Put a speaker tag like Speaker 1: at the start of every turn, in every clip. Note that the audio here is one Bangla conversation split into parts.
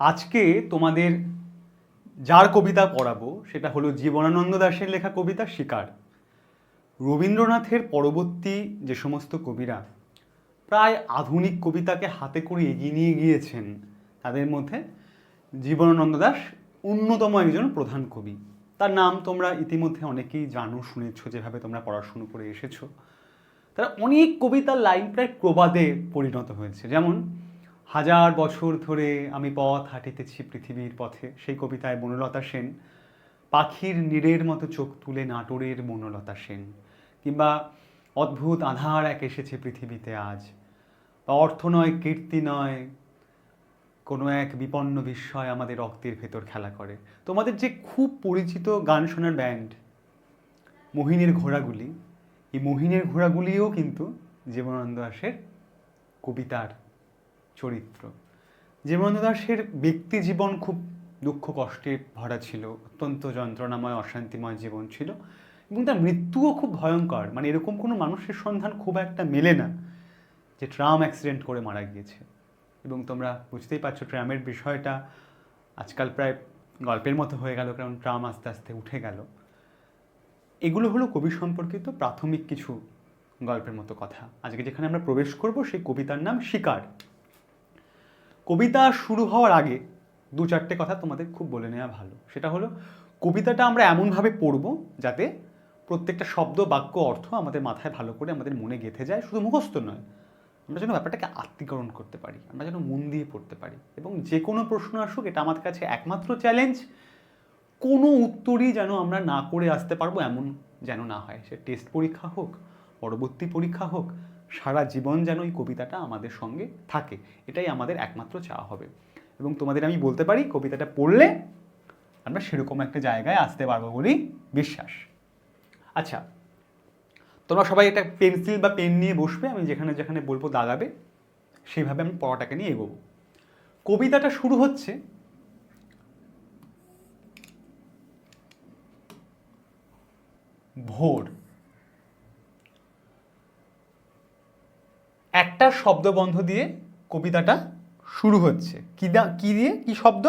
Speaker 1: আজকে তোমাদের যার কবিতা পড়াবো সেটা হলো জীবনানন্দ দাশের লেখা কবিতা শিকার। রবীন্দ্রনাথের পরবর্তী যে সমস্ত কবিরা প্রায় আধুনিক কবিতাকে হাতে করে এগিয়ে নিয়ে গিয়েছেন, তাদের মধ্যে জীবনানন্দ দাশ অন্যতম একজন প্রধান কবি। তার নাম তোমরা ইতিমধ্যে অনেকেই জানো, শুনেছো, যেভাবে তোমরা পড়াশুনো করে এসেছ। তারা অনেক কবিতার লাইন প্রায় প্রবাদে পরিণত হয়েছে। যেমন হাজার বছর ধরে আমি পথ হাঁটিতেছি পৃথিবীর পথে। সেই কবিতায় বনলতা সেন, পাখির নীড়ের মতো চোখ তুলে নাটোরের বনলতা সেন। কিংবা অদ্ভুত আধার এক এসেছে পৃথিবীতে আজ। বা অর্থ নয়, কীর্তি নয়, কোনো এক বিপন্ন বিস্ময় আমাদের রক্তের ভেতর খেলা করে। তোমাদের যে খুব পরিচিত গান শোনার ব্যান্ড, মোহিনীর ঘোড়াগুলি, এই মোহিনীর ঘোড়াগুলিও কিন্তু জীবনানন্দ দাশের কবিতার চরিত্র। জীবনানন্দ দাসের ব্যক্তি জীবন খুব দুঃখ কষ্টে ভরা ছিল, অত্যন্ত যন্ত্রণাময়, অশান্তিময় জীবন ছিল এবং তার মৃত্যুও খুব ভয়ঙ্কর। মানে এরকম কোনো মানুষের সন্ধান খুব একটা মেলে না যে ট্রাম অ্যাক্সিডেন্ট করে মারা গিয়েছে। এবং তোমরা বুঝতেই পারছ ট্রামের বিষয়টা আজকাল প্রায় গল্পের মতো হয়ে গেল, কারণ ট্রাম আস্তে আস্তে উঠে গেল। এগুলো হলো কবি সম্পর্কিত প্রাথমিক কিছু গল্পের মতো কথা। আজকে যেখানে আমরা প্রবেশ করব সেই কবিতার নাম শিকার। কবিতা শুরু হওয়ার আগে দু চারটে কথা তোমাদের খুব বলে নেওয়া ভালো। সেটা হলো, কবিতাটা আমরা এমনভাবে পড়ব যাতে প্রত্যেকটা শব্দ, বাক্য, অর্থ আমাদের মাথায় ভালো করে আমাদের মনে গেঁথে যায়, শুধু মুখস্থ নয়। আমরা যেন ব্যাপারটাকে আত্মীকরণ করতে পারি, আমরা যেন মন দিয়ে পড়তে পারি এবং যে কোনো প্রশ্ন আসুক, এটা আমার কাছে একমাত্র চ্যালেঞ্জ কোনো উত্তরই যেন আমরা না করে আসতে পারব, এমন যেন না হয়। সে টেস্ট পরীক্ষা হোক, পরবর্তী পরীক্ষা হোক সারা জীবন যেন এই কবিতাটা আমাদের সঙ্গে থাকে। এটাই আমাদের একমাত্র চাওয়া হবে। এবং তোমাদের আমি বলতে পারি, কবিতাটা পড়লে আমরা সেরকম একটা জায়গায় আসতে পারব বলেই বিশ্বাস। আচ্ছা তোমরা সবাই একটা পেন্সিল বা পেন নিয়ে বসবে, আমি যেখানে যেখানে বলব দাগাবে, সেইভাবে আমি পড়াটাকে নিয়ে এগোবো। কবিতাটা শুরু হচ্ছে ভোর। একটা শব্দবন্ধ দিয়ে কবিতাটা শুরু হচ্ছে। কি দা, কি দিয়ে? কি শব্দ?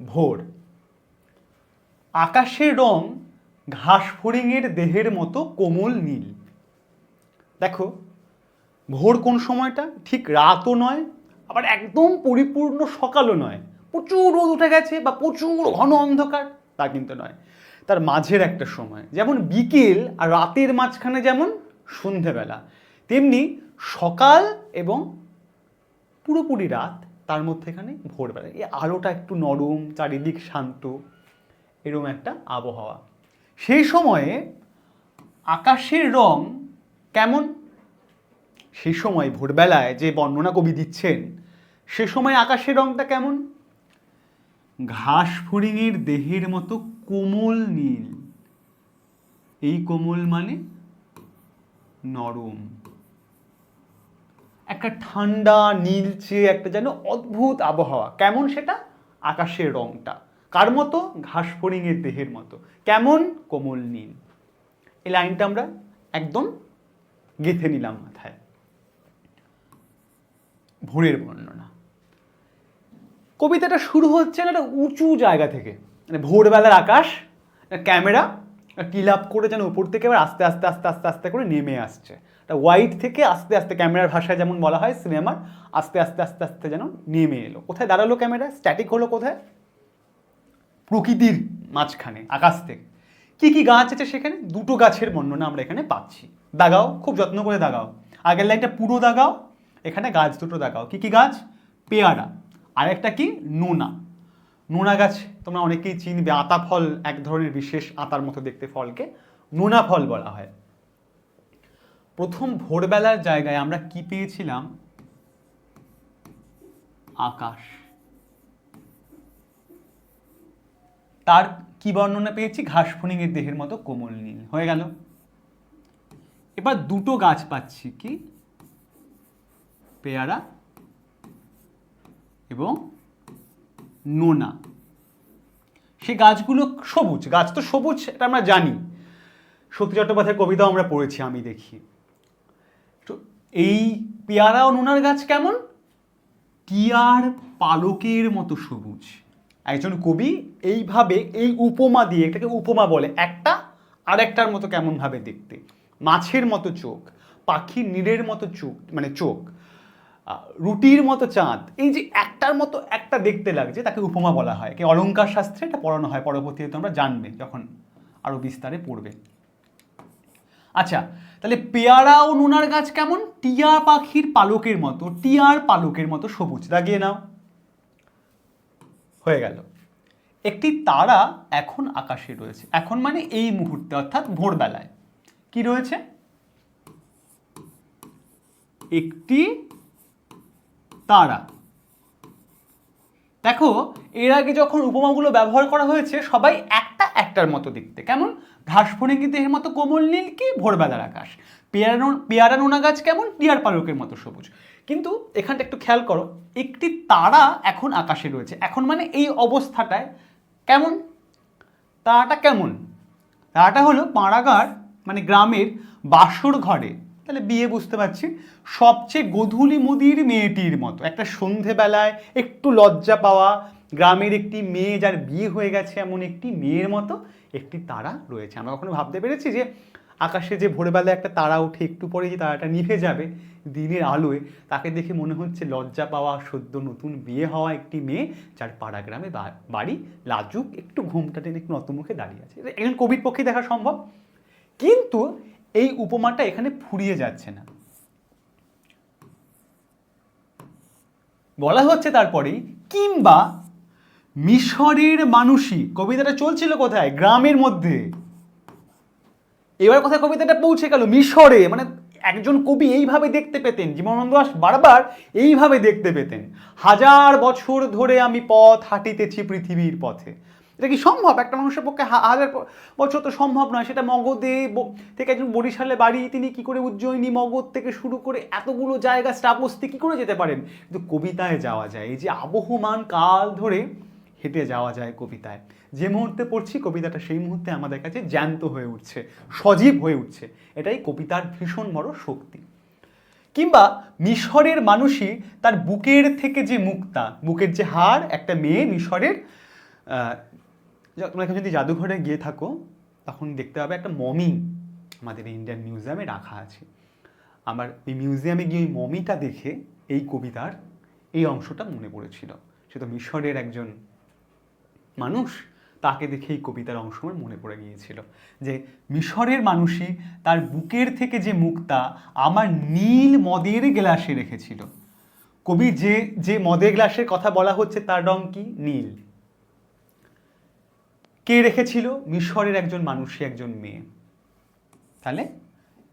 Speaker 1: ভোর। আকাশের রং ঘাস ফড়িংয়ের দেহের মতো কোমল নীল। দেখো, ভোর কোন সময়টা? ঠিক রাতও নয়, আবার একদম পরিপূর্ণ সকালও নয়। প্রচুর রোদ উঠে গেছে বা প্রচুর ঘন অন্ধকার, তা কিন্তু নয়। তার মাঝের একটা সময়, যেমন বিকেল আর রাতের মাঝখানে যেমন সন্ধেবেলা। তেমনি সকাল এবং পুরোপুরি রাত তার মধ্যে এখানে ভোরবেলা। এই আলোটা একটু নরম, চারিদিক শান্ত এরকম একটা আবহাওয়া। সেই সময়ে আকাশের রং কেমন? সেই সময় ভোরবেলায় যে বর্ণনা কবি দিচ্ছেন, সে সময় আকাশের রংটা কেমন? ঘাস ফড়িংয়ের দেহের মতো কোমল নীল। এই কোমল মানে নরম। একটা ঠান্ডা নীলচে একটা যেন অদ্ভুত আবহাওয়া। কেমন সেটা? আকাশের রংটা। কার মতো? ঘাস ফড়িংয়ের দেহের মতো। কেমন? কোমল নীল। এই লাইনটা আমরা একদম গেঁথে নিলাম মাথায়। ভোরের বর্ণনা। কবিতাটা শুরু হচ্ছে একটা উঁচু জায়গা থেকে। মানে ভোরবেলার আকাশ, ক্যামেরা কিল আপ করে যেন উপর থেকে এবার আস্তে আস্তে আস্তে আস্তে আস্তে করে নেমে আসছে? একটা হোয়াইট থেকে আস্তে আস্তে ক্যামেরার ভাষায় যেমন বলা হয় সিনেমার আস্তে আস্তে আস্তে আস্তে যেন নেমে এলো। কোথায় দাঁড়াল ক্যামেরা স্ট্যাটিক হলো কোথায়? প্রকৃতির মাঝখানে, আকাশ থেকে। কি কি গাছ আছে সেখানে? দুটো গাছের বর্ণনা আমরা এখানে পাচ্ছি। দাগাও, খুব যত্ন করে দাগাও। আগের লাইনটা পুরো দাগাও, এখানে গাছ দুটো দাগাও। কি কি গাছ? পেয়ারা। আর একটা কি? নোনা। নোনা গাছ, তোমরা অনেকেই চিনবে, আতা ফল এক ধরনের বিশেষ আতার মতো দেখতে ফলকে নোনা ফল বলা হয়। প্রথম ভোরবেলার জায়গায় আমরা কি পেয়েছিলাম? আকাশ। তার কি বর্ণনা পেয়েছি? ঘাস ফণিংয়ের দেহের মতো কোমল নীল। হয়ে গেল। এবার দুটো গাছ পাচ্ছি কি? পেয়ারা এবং নোনা। সে গাছগুলো সবুজ, গাছ তো সবুজ এটা আমরা জানি। সত্যি চট্টোপাধ্যায়ের কবিতাও আমরা পড়েছি, আমি দেখি। তো এই পেয়ারা ও নোনার গাছ কেমন? টিয়ার পালকের মতো সবুজ। একজন কবি এইভাবে এই উপমা দিয়ে, এটাকে উপমা বলে, একটা আরেকটার মতো কেমন ভাবে দেখতে। মাছের মতো চোখ, পাখির নীড়ের মতো চোখ মানে চোখ। রুটির মতো চাঁদ, এই যে একটার মতো একটা দেখতে লাগছে, তাকে উপমা বলা হয় কি অলঙ্কার শাস্ত্রে এটা পড়ানো হয়, পরবর্তীতে তোমরা জানবে যখন আরও বিস্তারে পড়বে। আচ্ছা তাহলে পেয়ারা ও নুনার গাছ কেমন? টিয়া পাখির পালকের মতো, টিয়ার পালকের মতো সবুজ। দাগিয়ে নাও। হয়ে গেল। একটি তারা এখন আকাশে রয়েছে। এখন মানে এই মুহূর্তে, অর্থাৎ ভোরবেলায়। কি রয়েছে? একটি তারা। দেখো, এর আগে যখন উপমাগুলো ব্যবহার করা হয়েছে, সবাই একটা একটার মতো দেখতে। কেমন? ঘাস ফণিকি দেহের মতো কোমল নীল কি? ভোরবেলার আকাশ। পেয়ারা পেয়ারা নোনা গাছ কেমন? টিয়ার পালকের মতো সবুজ। কিন্তু এখানটা একটু খেয়াল করো, একটি তারা এখন আকাশে রয়েছে। এখন মানে এই অবস্থাটায় কেমন? তারাটা কেমন? তারাটা হলো পাড়াগার মানে গ্রামের বাসর ঘরে। তাহলে বিয়ে বুঝতে পারছি। সবচেয়ে গধূলি মুদির মেয়েটির মতো। একটা সন্ধেবেলায় একটু লজ্জা পাওয়া, গ্রামের একটি মেয়ে যার বিয়ে হয়ে গেছে এমন একটি মেয়ের মতো, একটি তারা রয়েছে। আমরা কখনো ভাবতে পেরেছি যে আকাশে যে ভোরবেলায় একটা তারা উঠে একটু পরে যে তারাটা নিভে যাবে দিনের আলোয়, তাকে দেখে মনে হচ্ছে লজ্জা পাওয়া, সদ্য নতুন বিয়ে হওয়া একটি মেয়ে যার পাড়া গ্রামে বাড়ি লাজুক, একটু ঘুমটা টেনে একটু নতমুখে দাঁড়িয়ে আছে। একজন কবির পক্ষে দেখা সম্ভব। কিন্তু এই উপমাটা এখানে ফুরিয়ে যাচ্ছে না। বলা হচ্ছে তারপরেই, কিংবা মিশরের মানুষই, কবিতাটা চলছিল কোথায়? গ্রামের মধ্যে। এবার কোথায় কবিতাটা পৌঁছে গেল? মিশরে মানে একজন কবি এইভাবে দেখতে পেতেন, জীবনানন্দ দাস বারবার এইভাবে দেখতে পেতেন। হাজার বছর ধরে আমি পথ হাঁটিতেছি পৃথিবীর পথে। এটা কি সম্ভব? একটা মানুষের পক্ষে হাজার বছর তো সম্ভব নয়। সেটা মগধে থেকে একজন বরিশালে বাড়ি তিনি কি করে উজ্জয়িনী মগধ থেকে শুরু করে এতগুলো জায়গা স্টাপস্তি কি করে যেতে পারেন? কিন্তু কবিতায় যাওয়া যায়। এই যে আবহমান কাল ধরে হেঁটে যাওয়া যায় কবিতায়। যে মুহূর্তে পড়ছি কবিতাটা সেই মুহূর্তে আমাদের কাছে জ্যান্ত হয়ে উঠছে, সজীব হয়ে উঠছে। এটাই কবিতার ভীষণ বড় শক্তি। কিংবা মিশরের মানুষই তার বুকের থেকে যে মুক্তা, বুকের যে হাড়, একটা মেয়ে মিশরের তোমরা এখন যদি জাদুঘরে গিয়ে থাকো, তখন দেখতে পাবে একটা মমি আমাদের ইন্ডিয়ান মিউজিয়ামে রাখা আছে। আমার এই মিউজিয়ামে গিয়ে ওই মমিটা দেখে এই কবিতার এই অংশটা মনে পড়েছিল। সে তো মিশরের একজন মানুষ, তাকে দেখে এই কবিতার অংশ আমার মনে পড়ে গিয়েছিল। যে মিশরের মানুষই তার বুকের থেকে যে মুক্তা আমার নীল মদের গ্লাসে রেখেছিল। কবি যে যে মদের গ্লাসের কথা বলা হচ্ছে তার রং কি? নীল। কে রেখেছিল? মিশরের একজন মানুষই একজন মেয়ে। তাহলে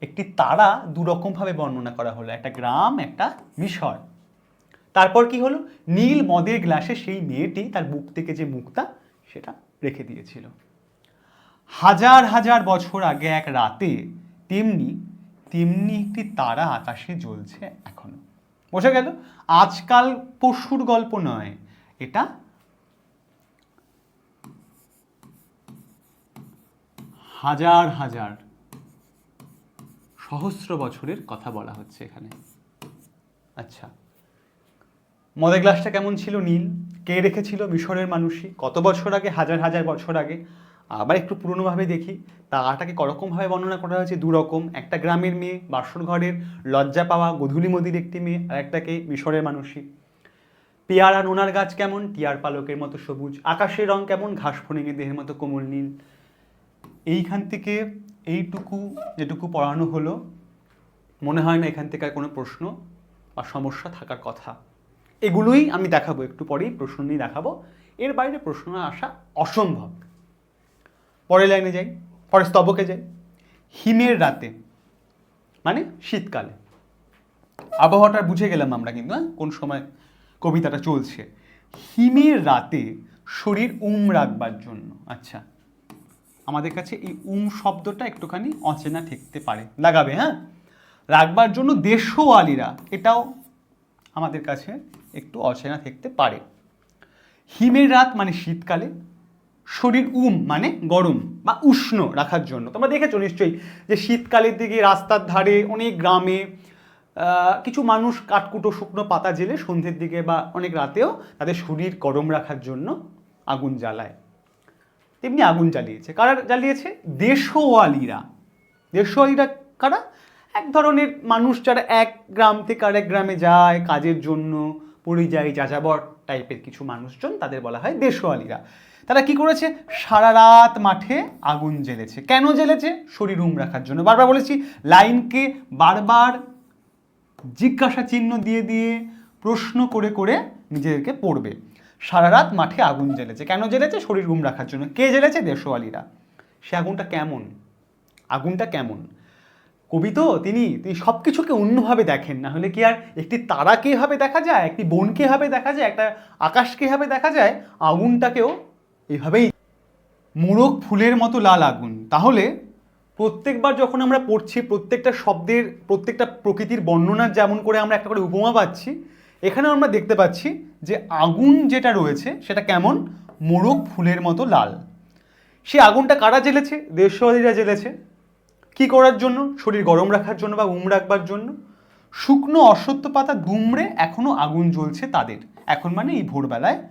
Speaker 1: একটি তারা দুরকমভাবে বর্ণনা করা হলো। একটা গ্রাম, একটা মিশর। তারপর কি হলো? নীল মদের গ্লাসে সেই মেয়েটি তার বুক থেকে যে মুক্তা, সেটা রেখে দিয়েছিল। হাজার হাজার বছর আগে এক রাতে তেমনি তেমনি একটি তারা আকাশে জ্বলছে এখনও। বোঝা গেল? আজকাল পশুর গল্প নয়। এটা হাজার হাজার সহস্র বছরের কথা বলা হচ্ছে এখানে। আচ্ছা মদের গ্লাসটা কেমন ছিল নীল? কে রেখেছিল? মিশরের মানুষই। কত বছর আগে? হাজার হাজার বছর আগে। আবার একটু পুরনোভাবে দেখি। তারাটাকে করকমভাবে বর্ণনা করা হয়েছে দুরকম। একটা গ্রামের মেয়ে, বাসর ঘরের, লজ্জা পাওয়া গধূলি মদির একটি মেয়ে, আর একটাকে মিশরের মানুষই। পেয়ারা, নোনার গাছ কেমন? টিয়ার পালকের মতো সবুজ। আকাশের রং কেমন? ঘাস ফণিঙে দেহের মতো কোমল নীল। এইখান থেকে এইটুকু যেটুকু পড়ানো হলো, মনে হয় না এখান থেকে আর কোনো প্রশ্ন বা সমস্যা থাকার কথা। এগুলোই আমি দেখাবো, একটু পরেই প্রশ্ন নিয়ে দেখাবো। এর বাইরে প্রশ্ন আসা অসম্ভব। পরের লাইনে যাই, পরের স্তবকে যাই। হিমের রাতে মানে শীতকালে। আবহাওয়াটা বুঝে গেলাম আমরা কিন্তু হ্যাঁ? কোন সময় কবিতাটা চলছে। হিমের রাতে শরীর উম রাখবার জন্য আচ্ছা। আমাদের কাছে এই উম শব্দটা একটুখানি অচেনা ঠেকতে পারে। লাগাবে হ্যাঁ? রাখবার জন্য দেশওয়ালিরা এটাও আমাদের কাছে একটু অচেনা থাকতে পারে। হিমের রাত মানে শীতকালে, শরীর উম মানে গরম বা উষ্ণ রাখার জন্য। তোমরা দেখেছ নিশ্চয়ই যে শীতকালের দিকে রাস্তার ধারে অনেক গ্রামে কিছু মানুষ কাঠকুটো, শুকনো পাতা জেলে সন্ধ্যের দিকে বা অনেক রাতেও তাদের শরীর গরম রাখার জন্য আগুন জ্বালায়। তেমনি আগুন জ্বালিয়েছে। কারা জ্বালিয়েছে? দেশওয়ালিরা। দেশওয়ালিরা কারা? এক ধরনের মানুষ যারা এক গ্রাম থেকে আরেক গ্রামে যায়, কাজের জন্য পরিযায়ী যাযাবর টাইপের কিছু মানুষজন, তাদের বলা হয় দেশওয়ালিরা। তারা কি করেছে? সারা রাত মাঠে আগুন জ্বেলেছে। কেন জ্বেলেছে? শরীর উম রাখার জন্য। বারবার বলেছি, লাইনকে বারবার জিজ্ঞাসা চিহ্ন দিয়ে দিয়ে প্রশ্ন করে করে নিজেদেরকে পড়বে। সারা রাত মাঠে আগুন জ্বেলেছে। কেন জ্বেলেছে? শরীর ঘুম রাখার জন্য। কে জ্বেলেছে? দেশওয়ালিরা। সে আগুনটা কেমন? আগুনটা কেমন? কবি তো, তিনি তিনি সব কিছুকে অন্যভাবে দেখেন। না হলে কি আর একটি তারাকে এভাবে দেখা যায়, একটি বনকে এভাবে দেখা যায়, একটা আকাশকে এভাবে দেখা যায়, আগুনটাকেও এভাবেই মোরগ ফুলের মতো লাল আগুন। তাহলে প্রত্যেকবার যখন আমরা পড়ছি, প্রত্যেকটা শব্দের, প্রত্যেকটা প্রকৃতির বর্ণনা যেমন করে আমরা একটা করে উপমা পাচ্ছি, এখানেও আমরা দেখতে পাচ্ছি যে আগুন যেটা রয়েছে সেটা কেমন? মোরগ ফুলের মতো লাল। সে আগুনটা কারা জ্বেলেছে? দেশওয়ালিরা জ্বেলেছে। কি করার জন্য? শরীর গরম রাখার জন্য বা উম রাখবার জন্য? শুকনো অশ্বত্থ পাতা দুমড়ে এখনও আগুন জ্বলছে তাদের। এখন মানে এই ভোরবেলায়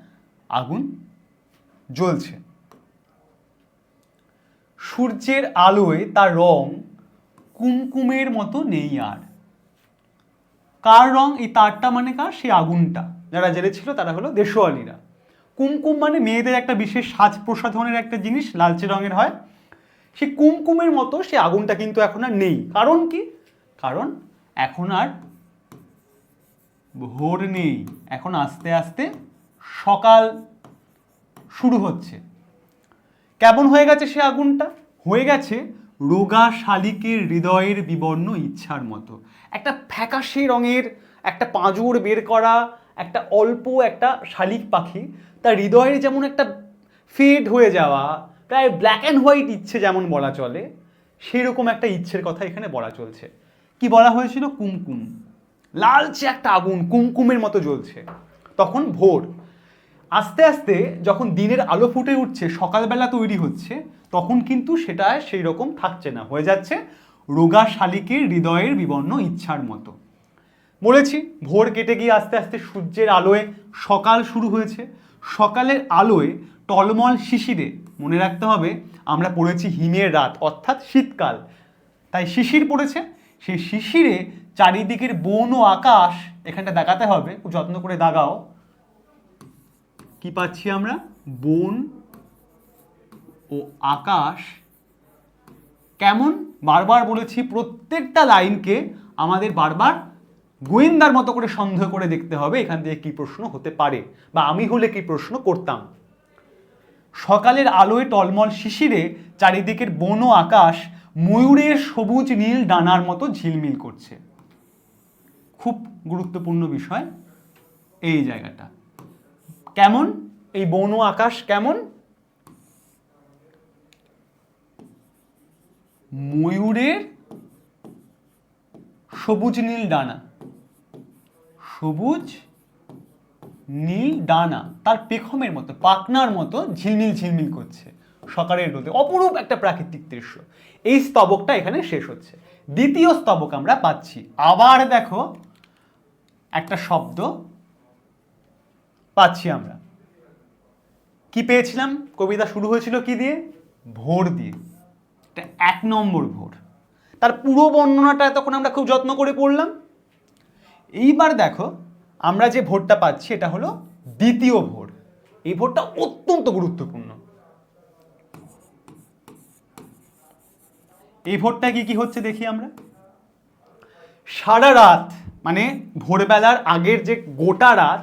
Speaker 1: আগুন জ্বলছে। সূর্যের আলোয় তার রং কুমকুমের মতো নেই আর। কার রং? এই তারটা মানে কার? সেই আগুনটা। যারা জেলে ছিল তারা হলো দেশওয়ালিরা। কুমকুম মানে মেয়েদের একটা বিশেষ সাজ প্রসাধনের একটা জিনিস, লালচে রঙের হয়। সে কুমকুমের মতো সে আগুনটা কিন্তু এখন আর নেই। কারণ কি? কারণ এখন আর ভোর নেই। এখন আস্তে আস্তে সকাল শুরু হচ্ছে। কেমন হয়ে গেছে সে আগুনটা? হয়ে গেছে রোগা শালিকের হৃদয়ের বিবর্ণ ইচ্ছার মতো। একটা ফ্যাকাশে রঙের, একটা পাঁজর বের করা একটা অল্প একটা শালিক পাখি, তার হৃদয়ের যেমন একটা ফেড হয়ে যাওয়া, প্রায় ব্ল্যাক অ্যান্ড হোয়াইট ইচ্ছে যেমন বলা চলে সেই রকম একটা ইচ্ছের কথা এখানে বলা চলছে। কি বলা হয়েছিল? কুমকুম। লালচে একটা আগুন কুমকুমের মতো জ্বলছে। তখন ভোর। আস্তে আস্তে যখন দিনের আলো ফুটে উঠছে, সকালবেলা তৈরি হচ্ছে, তখন কিন্তু সেটা সেই রকম থাকছে না। হয়ে যাচ্ছে রোগা শালিকের হৃদয়ের বিবর্ণ ইচ্ছার মতো। বলেছি, ভোর কেটে গিয়ে আস্তে আস্তে সূর্যের আলোয় সকাল শুরু হয়েছে। সকালের আলোয় টলমল শিশিরে, মনে রাখতে হবে, আমরা পড়েছি হিমের রাত, অর্থাৎ শীতকাল। তাই শিশির পড়েছে, সেই শিশিরে চারিদিকের বন ও আকাশ, এখানটা দেখাতে হবে, খুব যত্ন করে দাগাও। কি পাচ্ছি আমরা? বন ও আকাশ। কেমন? বারবার বলেছি, প্রত্যেকটা লাইনকে আমাদের বারবার গোয়েন্দার মতো করে সন্দেহ করে দেখতে হবে এখান থেকে কি প্রশ্ন হতে পারে বা আমি হলে কি প্রশ্ন করতাম। সকালের আলোয় টলমল শিশিরে চারিদিকের বন ও আকাশ ময়ূরের সবুজ নীল ডানার মতো ঝিলমিল করছে। খুব গুরুত্বপূর্ণ বিষয় এই জায়গাটা। কেমন? এই বন আকাশ কেমন? ময়ূরের সবুজ নীল ডানা। সবুজ, নীল ডানা, তার পেখমের মতো পাকনার মতো ঝিলমিল ঝিলমিল করছে। সকালের রোদে, অপরূপ একটা প্রাকৃতিক দৃশ্য। এই স্তবকটা এখানে শেষ হচ্ছে। দ্বিতীয় স্তবক আমরা পাচ্ছি। আবার দেখো, একটা শব্দ পাচ্ছি আমরা। কি পেয়েছিলাম? কবিতা শুরু হয়েছিল কি দিয়ে? ভোর দিয়ে। এক নম্বর ভোর। তার পুরো বর্ণনাটা তখন আমরা খুব যত্ন করে পড়লাম। এইবার দেখো, আমরা যে ভোটটা পাচ্ছি, এটা হলো দ্বিতীয় ভোট। এই ভোটটা অত্যন্ত গুরুত্বপূর্ণ। এই ভোটটা কি কি হচ্ছে দেখি আমরা? সারা রাত মানে ভোরবেলার আগের যে গোটা রাত,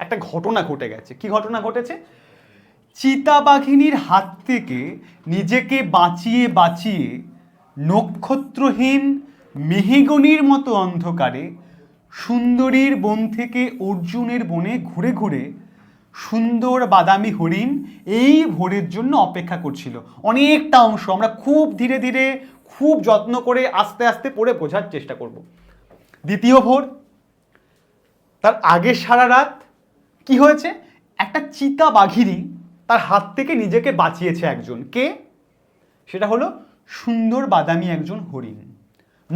Speaker 1: একটা ঘটনা ঘটে গেছে। কি ঘটনা ঘটেছে? চিতাবাঘিনীর হাত থেকে নিজেকে বাঁচিয়ে বাঁচিয়ে নক্ষত্রহীন মেহিগনির মতো অন্ধকারে সুন্দরীর বন থেকে অর্জুনের বনে ঘুরে ঘুরে সুন্দর বাদামি হরিণ এই ভোরের জন্য অপেক্ষা করছিল। অনেকটা অংশ আমরা খুব ধীরে ধীরে, খুব যত্ন করে আস্তে আস্তে পড়ে বোঝার চেষ্টা করব। দ্বিতীয় ভোর, তার আগের সারা রাত কি হয়েছে? একটা চিতা বাঘিনী তার হাত থেকে নিজেকে বাঁচিয়েছে একজন। কে? সেটা হলো সুন্দর বাদামি একজন হরিণ।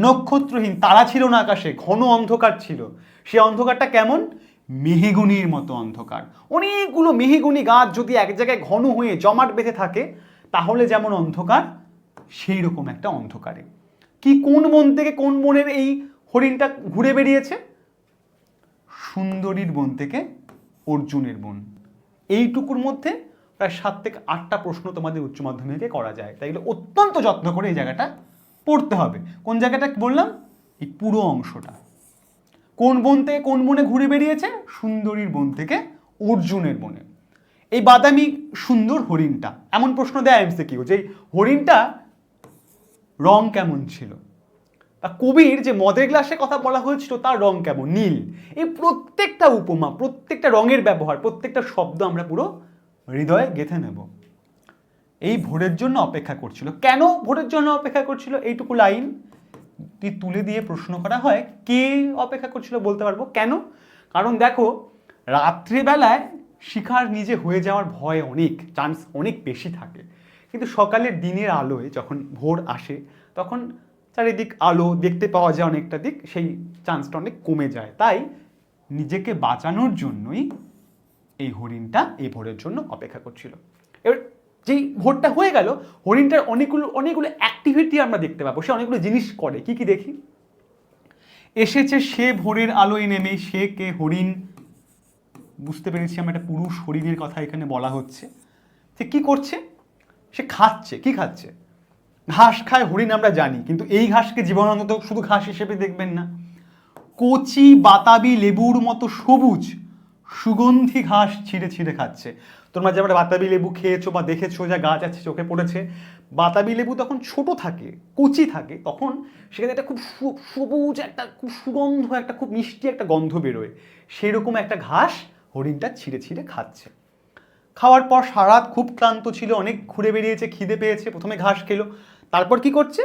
Speaker 1: নক্ষত্রহীন, তারা ছিল না আকাশে, ঘন অন্ধকার ছিল। সে অন্ধকারটা কেমন? মেহেগুনির মতো অন্ধকার। অনেকগুলো মেহেগুনি গাছ যদি এক জায়গায় ঘন হয়ে জমাট বেঁধে থাকে, তাহলে যেমন অন্ধকার সেই রকম একটা অন্ধকারে। কি কোন বন থেকে কোন বনের এই হরিণটা ঘুরে বেরিয়েছে সুন্দরীর বন থেকে অর্জুনের বন। এইটুকুর মধ্যে প্রায় সাত থেকে আটটা প্রশ্ন তোমাদের উচ্চ মাধ্যমিকে করা যায়। তাই অত্যন্ত যত্ন করে এই জায়গাটা পড়তে হবে। কোন জায়গাটা বললাম? এই পুরো অংশটা। কোন বন থেকে কোন বনে ঘুরে বেরিয়েছে সুন্দরীর বন থেকে অর্জুনের বনে। এই বাদামি সুন্দর হরিণটা, এমন প্রশ্ন দেয় এমসে কিউ যে হরিণটা রং কেমন ছিল? বা কবির যে মদের গ্লাসে কথা বলা হয়েছিল, তার রং কেমন? নীল। এই প্রত্যেকটা উপমা, প্রত্যেকটা রঙের ব্যবহার, প্রত্যেকটা শব্দ আমরা পুরো হৃদয়ে গেঁথে নেব। এই ভোরের জন্য অপেক্ষা করছিল। কেন ভোরের জন্য অপেক্ষা করছিল? এইটুকু লাইন তুলে দিয়ে প্রশ্ন করা হয়, কে অপেক্ষা করছিল বলতে পারব? কেন? কারণ দেখো, রাত্রিবেলায় শিকার নিজে হয়ে যাওয়ার ভয় অনেক চান্স অনেক বেশি থাকে। কিন্তু সকালের দিনের আলোয় যখন ভোর আসে, তখন চারিদিক আলো, দেখতে পাওয়া যায় অনেকটা দিক, সেই চান্সটা অনেক কমে যায়। তাই নিজেকে বাঁচানোর জন্যই এই হরিণটা এই ভোরের জন্য অপেক্ষা করছিল। এবার যেই ভোটটা হয়ে গেল, হরিণটার অনেকগুলো অনেকগুলো অ্যাক্টিভিটি আমরা দেখতে পাবো। সে অনেকগুলো জিনিস করে। কি কি দেখি? এসেছে সে ভোরের আলোয় নেমে, সে কে হরিণ? বুঝতে পেরেছি আমরা একটা পুরুষ হরিণের কথা এখানে বলা হচ্ছে। সে কি করছে? সে খাচ্ছে। কি খাচ্ছে? ঘাস খায়, হরিণ আমরা জানি, কিন্তু এই ঘাসকে জীবনানন্দ শুধু ঘাস হিসেবে দেখবেন না। কচি, বাতাবি, লেবুর মতো সবুজ, সুগন্ধি ঘাস ছিঁড়ে ছিঁড়ে খাচ্ছে। তোমরা যেমন বাতাবি লেবু খেয়েছো বা দেখেছ, যা গাছ আছে চোখে পড়েছে। বাতাবি লেবু তখন ছোট থাকে, কুচি থাকে, তখন সেখানে একটা খুব সবুজ একটা, খুব সুগন্ধ, একটা খুব মিষ্টি একটা গন্ধ বেরোয়। সেরকম একটা ঘাস হরিণটা ছিঁড়ে ছিঁড়ে খাচ্ছে। খাওয়ার পর সারাত খুব ক্লান্ত ছিল, অনেক ঘুরে বেরিয়েছে খিদে পেয়েছে, প্রথমে ঘাস খেলো। তারপর কি করছে?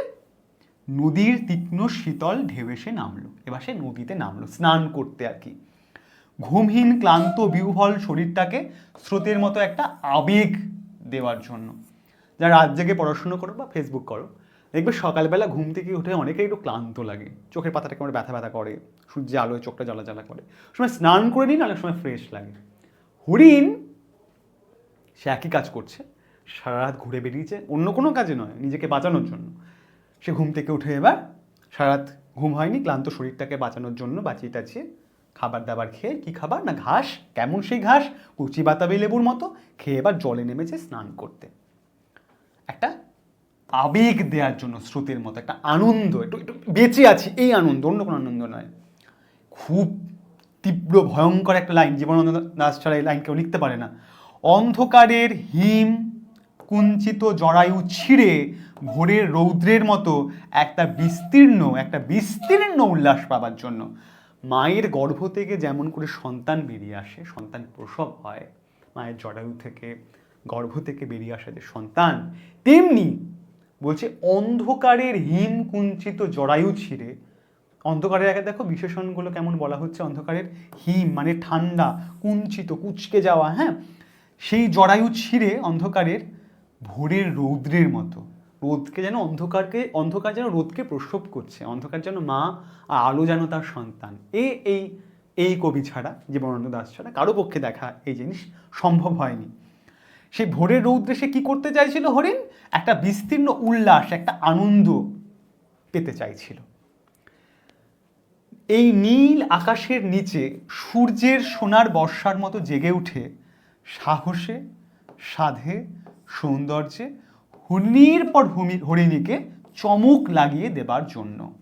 Speaker 1: নদীর তীক্ষ্ণ শীতল ঢেউ এসে নামলো। এবার সে নদীতে নামলো, স্নান করতে আর কি। ঘুমহীন, ক্লান্ত, বিহ্বল শরীরটাকে স্রোতের মতো একটা আবেগ দেওয়ার জন্য। যারা রাত জেগে পড়াশুনো করো বা ফেসবুক করো। দেখবে সকালবেলা ঘুম থেকে উঠে অনেকেই একটু ক্লান্ত লাগে। চোখের পাতাটা কেমন ব্যথা ব্যথা করে সূর্যে আলোয় চোখটা জ্বালা জ্বালা করে। সময় স্নান করে নিন অনেক সময় ফ্রেশ লাগে। হরিণ, সে একই কাজ করছে। সারা রাত ঘুরে বেরিয়েছে। অন্য কোনো কাজে নয়, নিজেকে বাঁচানোর জন্য। সে ঘুম থেকে উঠে এবার সারা রাত ঘুম হয়নি, ক্লান্ত শরীরটাকে বাঁচানোর জন্য বাঁচিয়ে টাচিয়ে খাবার দাবার খেয়ে কি খাবার? না ঘাস? কেমন সেই ঘাস? কুচি বাতাবি লেবুর মতো? খেয়ে এবার জলে নেমেছে স্নান করতে। একটা আবেগ দেওয়ার জন্য স্রোতের মতো, একটা আনন্দ, একটু একটু বেঁচে আছি, এই আনন্দ, অন্য কোনো আনন্দ নয়। খুব তীব্র, ভয়ঙ্কর একটা লাইন, জীবনানন্দ দাস ছাড়া এই লাইন কেউ লিখতে পারে না। অন্ধকারের হিম কুঞ্চিত জরায়ু ছিঁড়ে ভোরের রৌদ্রের মতো একটা বিস্তীর্ণ একটা বিস্তীর্ণ উল্লাস পাবার জন্য। মায়ের গর্ভ থেকে যেমন করে সন্তান বেরিয়ে আসে, সন্তান প্রসব হয়, মায়ের জরায়ু থেকে গর্ভ থেকে বেরিয়ে আসে যে সন্তান, তেমনি বলছে অন্ধকারের হিম কুঞ্চিত জরায়ু ছিঁড়ে, অন্ধকারের আগে দেখো বিশেষণগুলো কেমন বলা হচ্ছে? অন্ধকারের হিম মানে ঠান্ডা, কুঞ্চিত, কুচকে যাওয়া হ্যাঁ? সেই জরায়ু ছিঁড়ে অন্ধকারের ভোরের রৌদ্রের মতো। রোদকে যেন অন্ধকারকে, অন্ধকার যেন রোদকে প্রসব করছে, অন্ধকার যেন মা আর আলো যেন তার সন্তান। এ, এই এই কবি ছাড়া, জীবনানন্দ দাস ছাড়া কারও পক্ষে দেখা এই জিনিস সম্ভব হয়নি। সেই ভোরের রৌদ্রে সে কি করতে চাইছিল হরিণ? একটা বিস্তীর্ণ উল্লাস, একটা আনন্দ পেতে চাইছিল। এই নীল আকাশের নিচে সূর্যের সোনার বর্ষার মতো জেগে উঠে সাহসে, সাধে, সৌন্দর্যে হরিণীর পর ভূমি হরিণীকে চমক লাগিয়ে দেবার জন্য।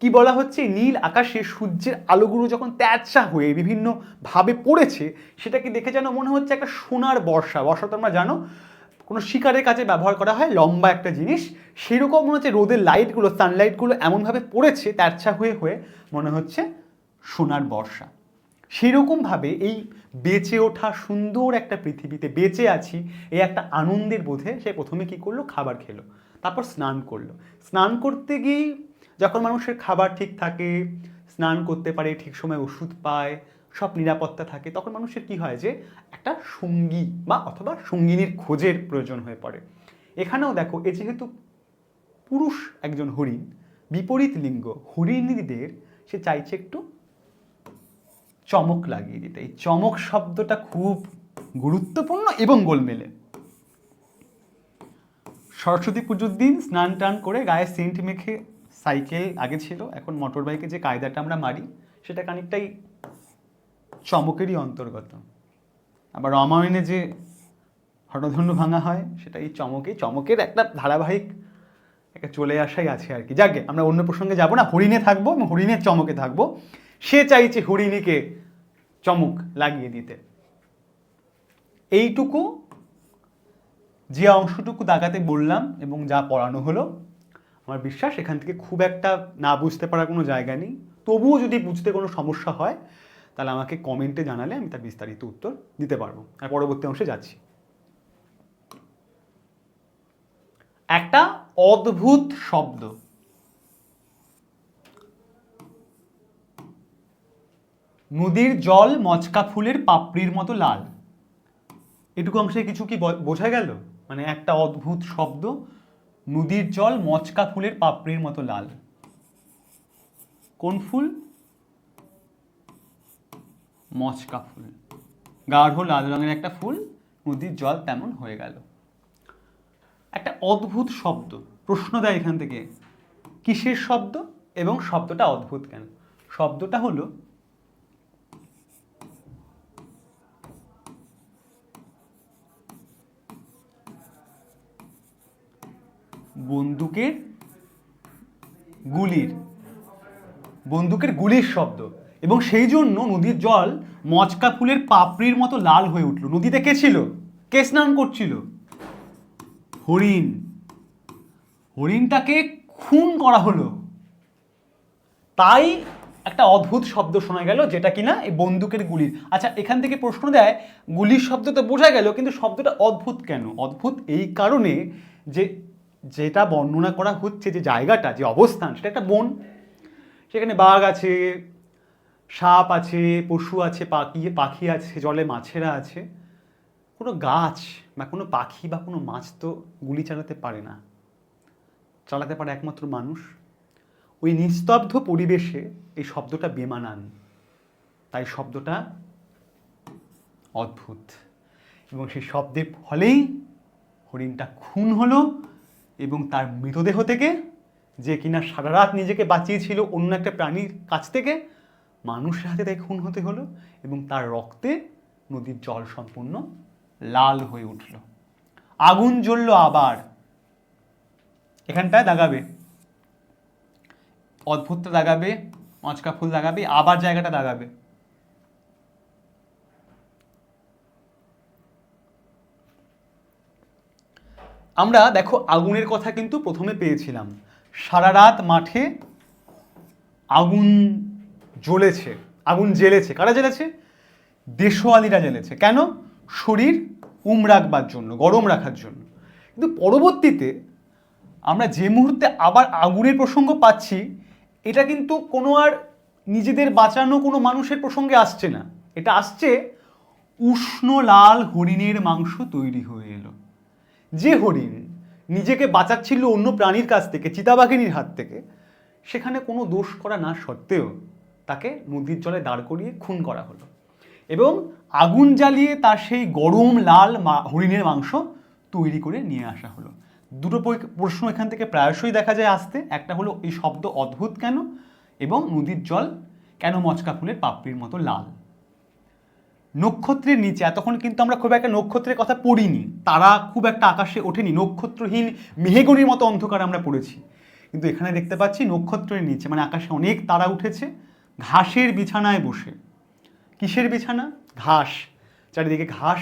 Speaker 1: কি বলা হচ্ছে? নীল আকাশে সূর্যের আলোগুলো যখন ত্যাচা হয়ে বিভিন্ন ভাবে পড়েছে সেটাকে দেখে যেন মনে হচ্ছে একটা সোনার বর্ষা? বর্ষা তোমরা জানো, কোনো শিকারের কাছে ব্যবহার করা হয়, লম্বা একটা জিনিস। সেরকম মনে হচ্ছে রোদের লাইটগুলো সানলাইটগুলো এমনভাবে পড়েছে, ত্যাচা হয়ে হয়ে মনে হচ্ছে সোনার বর্ষা। সেরকমভাবে এই বেঁচে ওঠা সুন্দর একটা পৃথিবীতে বেঁচে আছি, এই একটা আনন্দের বোধে সে প্রথমে কি করল? খাবার খেলো। তারপর স্নান করল। স্নান করতে গিয়েই যখন মানুষের খাবার ঠিক থাকে, স্নান করতে পারে, ঠিক সময় ওষুধ পায়, সব নিরাপত্তা থাকে, তখন মানুষের কি হয় যে একটা সঙ্গী বা অথবা সঙ্গিনীর খোঁজের প্রয়োজন হয়ে পড়ে। এখানেও দেখো, এ যেহেতু পুরুষ একজন হরিণ, বিপরীত লিঙ্গ, হরিণীদের সে চাইছে একটু চমক লাগিয়ে দিতে। এই চমক শব্দটা খুব গুরুত্বপূর্ণ এবং গোলমেলে। সরস্বতী পুজোর দিন স্নান টান করে গায়ে সেন্ট মেখে সাইকেল আগে ছিল, এখন মোটর বাইকে যে কায়দাটা আমরা মারি, সেটা খানিকটাই চমকেরই অন্তর্গত। আবার রামায়ণে যে হরধন্য ভাঙা হয়, সেটা এই চমকে, চমকের একটা ধারাবাহিক একটা চলে আসাই আছে আর কি। যাকে আমরা অন্য প্রসঙ্গে যাব না। হরিণে থাকব এবং হরিণের চমকে থাকব। সে চাইছে হরিণীকে চমক লাগিয়ে দিতে। এইটুকু, যে অংশটুকু দাগাতে বললাম এবং যা পড়ানো হলো, আমার বিশ্বাস এখান থেকে খুব একটা না বুঝতে পারার কোনো জায়গা নেই। তবুও যদি বুঝতে কোনো সমস্যা হয়, তাহলে আমাকে কমেন্টে জানালে আমি তার বিস্তারিত উত্তর দিতে পারব। আর পরবর্তী অংশে যাচ্ছি। একটা অদ্ভুত শব্দ। নদীর জল মচকা ফুলের পাপড়ির মতো লাল। এটুকু অংশে কিছু কি বোঝা গেল? মানে একটা অদ্ভুত শব্দ, নদীর জল মচকা ফুলের পাপড়ির মতো লাল। কোন ফুল? মচকা ফুল। গাঢ় লাল রঙের একটা ফুল, নদীর জল তেমন হয়ে গেল। একটা অদ্ভুত শব্দ। প্রশ্ন দেয় এখান থেকে, কিসের শব্দ এবং শব্দটা অদ্ভুত কেন? শব্দটা হলো বন্দুকের গুলির বন্দুকের গুলির শব্দ। এবং সেই জন্য নদীর জল মচকা ফুলের পাপড়ির মতো লাল হয়ে উঠল। নদীতে কে ছিল? কে স্নান করছিল? হরিণ। হরিণটাকে খুন করা হলো। তাই একটা অদ্ভুত শব্দ শোনা গেল, যেটা কিনা এই বন্দুকের গুলির। আচ্ছা এখান থেকে প্রশ্ন দেয়, গুলির শব্দ তো বোঝা গেল, কিন্তু শব্দটা অদ্ভুত কেন? অদ্ভুত এই কারণে যে যেটা বর্ণনা করা হচ্ছে, যে জায়গাটা, যে অবস্থান, সেটা একটা বন। সেখানে বাঘ আছে, সাপ আছে, পশু আছে, পাখি পাখি আছে, জলে মাছেরা আছে। কোনো গাছ বা কোনো পাখি বা কোনো মাছ তো গুলি চালাতে পারে না। চালাতে পারে একমাত্র মানুষ। ওই নিস্তব্ধ পরিবেশে এই শব্দটা বেমানান। তাই শব্দটা অদ্ভুত। এবং সেই শব্দের ফলেই হরিণটা খুন হলো এবং তার মৃতদেহ থেকে যে কিনা সারা রাত নিজেকে বাঁচিয়েছিল অন্য একটা প্রাণীর কাছ থেকে, মানুষের হাতে তাই খুন হতে হলো এবং তার রক্তে নদীর জল সম্পূর্ণ লাল হয়ে উঠল। আগুন জ্বলল আবার। এখানটায় দাগাবে। অদ্ভুতটা দাগাবে মচকা ফুল দাগাবে, আবার জায়গাটা দাগাবে। আমরা দেখো আগুনের কথা কিন্তু প্রথমে পেয়েছিলাম। সারা রাত মাঠে আগুন জ্বলেছে, আগুন জ্বেলেছে। কারা জ্বেলেছে? দেশোয়ালিরা জ্বেলেছে। কেন? শরীর উম রাখবার জন্য, গরম রাখার জন্য। কিন্তু পরবর্তীতে আমরা যে মুহূর্তে আবার আগুনের প্রসঙ্গ পাচ্ছি, এটা কিন্তু কোনো আর নিজেদের বাঁচানো কোনো মানুষের প্রসঙ্গে আসছে না। এটা আসছে উষ্ণ লাল হরিণের মাংস তৈরি হয়ে। যে হরিণ নিজেকে বাঁচাচ্ছিল অন্য প্রাণীর কাছ থেকে, চিতাবাঘিনীর হাত থেকে, সেখানে কোনো দোষ করা না সত্ত্বেও তাকে নদীর জলে দাঁড় করিয়ে খুন করা হলো। এবং আগুন জ্বালিয়ে তার সেই গরম লাল হরিণের মাংস তৈরি করে নিয়ে আসা হলো। দুটো প্রশ্ন এখান থেকে প্রায়শই দেখা যায় আসতে। একটা হলো, এই শব্দ অদ্ভুত কেন? এবং নদীর জল কেন মচকা ফুলের পাপড়ির মতো লাল? নক্ষত্রের নিচে এতক্ষণ কিন্তু আমরা খুব একটা নক্ষত্রের কথা পড়িনি। তারা খুব একটা আকাশে ওঠেনি, নক্ষত্রহীন মেহেগনির মতো অন্ধকার আমরা পড়েছি। কিন্তু এখানে দেখতে পাচ্ছি নক্ষত্রের নিচে মানে আকাশে অনেক তারা উঠেছে, ঘাসের বিছানায় বসে। কিসের বিছানা? ঘাস। চারিদিকে ঘাস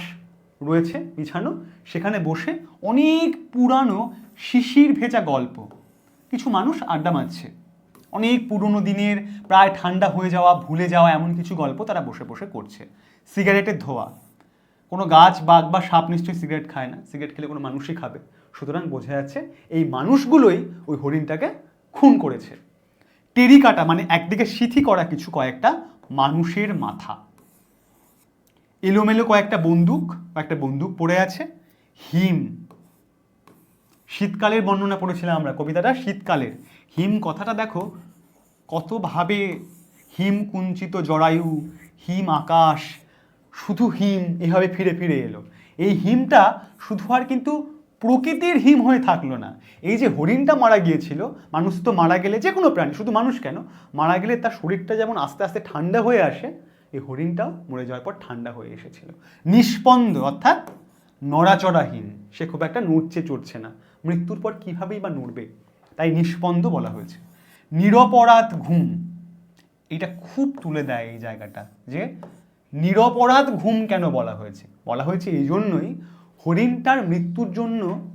Speaker 1: রয়েছে, বিছানো। সেখানে বসে অনেক পুরানো শিশির ভেজা গল্প। কিছু মানুষ আড্ডা মারছে। অনেক পুরনো দিনের, প্রায় ঠান্ডা হয়ে যাওয়া, ভুলে যাওয়া এমন কিছু গল্প তারা বসে বসে করছে। সিগারেটের ধোয়া। কোনো গাছ, বাঘ বা সাপ নিশ্চয়ই সিগারেট খায় না। সিগারেট খেলে কোনো মানুষই খাবে। সুতরাং বোঝা যাচ্ছে এই মানুষগুলোই ওই হরিণটাকে খুন করেছে। টেরিকাটা মানে একদিকে সিথি করা কিছু কয়েকটা মানুষের মাথা। এলোমেলো কয়েকটা বন্দুক কয়েকটা বন্দুক পড়ে আছে। হিম। শীতকালের বর্ণনা পড়েছিলাম আমরা, কবিতাটা শীতকালের। হিম কথাটা দেখো, কতভাবে হিম কুঞ্চিত জরায়ু, হিম আকাশ, শুধু হিম এভাবে ফিরে ফিরে এলো। এই হিমটা শুধু আর কিন্তু প্রকৃতির হিম হয়ে থাকল না। এই যে হরিণটা মারা গিয়েছিল, মানুষ তো মারা গেলে যে কোনো প্রাণী, শুধু মানুষ কেন, মারা গেলে তার শরীরটা যেমন আস্তে আস্তে ঠান্ডা হয়ে আসে, এই হরিণটাও মরে যাওয়ার পর ঠান্ডা হয়ে এসেছিল। নিষ্পন্দ, অর্থাৎ নড়াচড়াহীন সে খুব একটা নড়ছে, চড়ছে না। মৃত্যুর পর কীভাবেই বা নড়বে? তাই নিষ্পন্দ বলা হয়েছে। নিরপরাধ ঘুম। এটা খুব তুলে দেয় এই জায়গাটা যে নিরপরাধ ঘুম কেন বলা হয়েছে? বলা হয়েছে এই জন্যই হরিণটার মৃত্যুর জন্য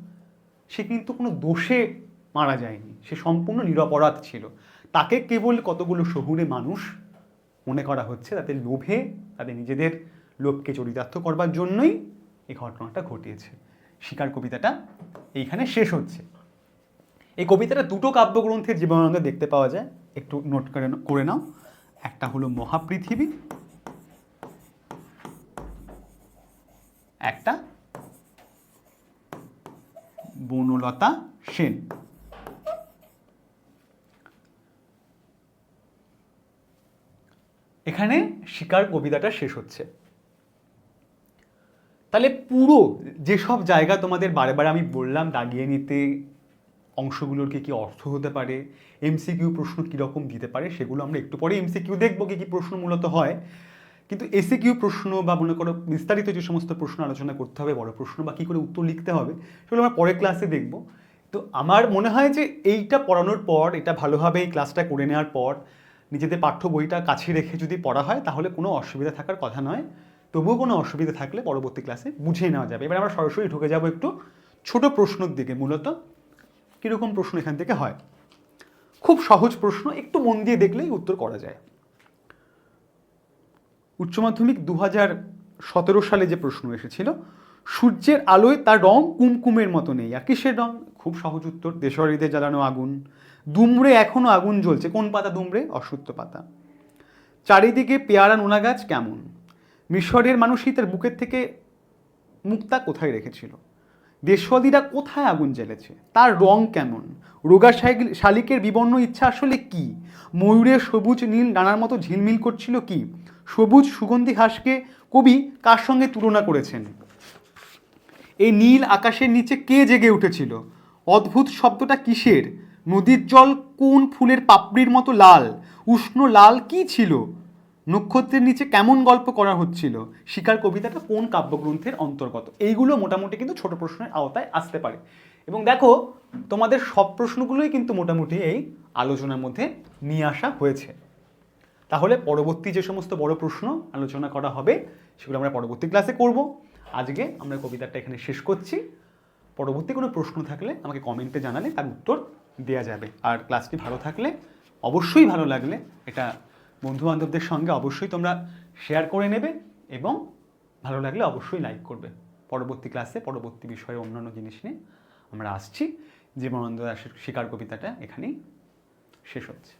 Speaker 1: সে কিন্তু কোনো দোষে মারা যায়নি। সে সম্পূর্ণ নিরপরাধ ছিল। তাকে কেবল কতগুলো শহুরে মানুষ মনে করা হচ্ছে, তাদের লোভে, তাদের নিজেদের লোভকে চরিতার্থ করবার জন্যই এই ঘটনাটা ঘটিয়েছে। শিকার কবিতাটা এইখানে শেষ হচ্ছে। এই কবিতাটা দুটো কাব্যগ্রন্থের জীবনানন্দ দেখতে পাওয়া যায়। একটু নোট করে করে নাও। একটা হলো মহাপৃথিবী, একটা বনলতা সেন। এখানে শিকার কবিতাটা শেষ হচ্ছে। তাহলে পুরো যেসব জায়গা তোমাদের বারে বারে আমি বললাম, দাগিয়ে নিতে অংশগুলোর কি কি অর্থ হতে পারে এমসিকিউ প্রশ্ন কীরকম দিতে পারে, সেগুলো আমরা একটু পরে এমসিকিউ দেখব কি কি প্রশ্ন মূলত হয়। কিন্তু এসিকিউ প্রশ্ন বা মনে করো বিস্তারিত যে সমস্ত প্রশ্ন আলোচনা করতে হবে, বড় প্রশ্ন বা কী করে উত্তর লিখতে হবে, সেগুলো আমরা পরের ক্লাসে দেখব। তো আমার মনে হয় যে এইটা পড়ানোর পর, এটা ভালোভাবে এই ক্লাসটা করে নেওয়ার পর, নিজেদের পাঠ্য বইটা কাছে রেখে যদি পড়া হয়, তাহলে কোনো অসুবিধা থাকার কথা নয়। তবুও কোনো অসুবিধা থাকলে পরবর্তী ক্লাসে বুঝিয়ে নেওয়া যাবে। এবার আমরা সরাসরি ঢুকে যাব একটু ছোট প্রশ্নের দিকে মূলত। কীরকম প্রশ্ন এখান থেকে হয়? খুব সহজ প্রশ্ন, একটু মন দিয়ে দেখলেই উত্তর করা যায়। উচ্চ মাধ্যমিক দু সতেরো সালে যে প্রশ্ন এসেছিল, সূর্যের আলোয় তার রং কুমকুমের মতো নেই। আর কিসের রং? খুব সহজ উত্তর দেশরিতে জ্বালানো আগুন। দুমড়ে এখনও আগুন জ্বলছে। কোন পাতা দুমড়ে? অসত্য পাতা। চারিদিকে পেয়ারা নোনা গাছ কেমন? মিশরের মানুষই তার বুকের থেকে মুক্তা কোথায় রেখেছিল? দেশওয়াদিরা কোথায় আগুন জ্বেলেছে? তার রং কেমন? রোগা শালিকের বিবর্ণ ইচ্ছা আসলে কি? ময়ূরের সবুজ নীল ডানার মতো ঝিলমিল করছিল কি? সবুজ সুগন্ধি হাঁসকে কবি কার সঙ্গে তুলনা করেছেন? এই নীল আকাশের নিচে কে জেগে উঠেছিল? অদ্ভুত শব্দটা কিসের? নদীর জল কোন ফুলের পাপড়ির মতো লাল? উষ্ণ লাল কি ছিল? নক্ষত্রের নিচে কেমন গল্প করা হচ্ছিল? শিকার কবিতাটা কোন কাব্যগ্রন্থের অন্তর্গত? এইগুলো মোটামুটি কিন্তু ছোট প্রশ্নের আওতায় আসতে পারে। এবং দেখো, তোমাদের সব প্রশ্নগুলোই কিন্তু মোটামুটি এই আলোচনার মধ্যে নিয়ে আসা হয়েছে। তাহলে পরবর্তী যে সমস্ত বড় প্রশ্ন আলোচনা করা হবে, সেগুলো আমরা পরবর্তী ক্লাসে করব। আজকে আমরা কবিতাটা এখানে শেষ করছি। পরবর্তী কোনো প্রশ্ন থাকলে আমাকে কমেন্টে জানালে তার উত্তর দেওয়া যাবে। আর ক্লাসটি ভালো থাকলে অবশ্যই ভালো লাগলে এটা বন্ধু বান্ধবদের সঙ্গে অবশ্যই তোমরা শেয়ার করে নেবে এবং ভালো লাগলে অবশ্যই লাইক করবে। পরবর্তী ক্লাসে পরবর্তী বিষয়ে অন্যান্য জিনিস নিয়ে আমরা আসছি। জীবনানন্দ দাসের শিকার কবিতাটা এখানেই শেষ হচ্ছে।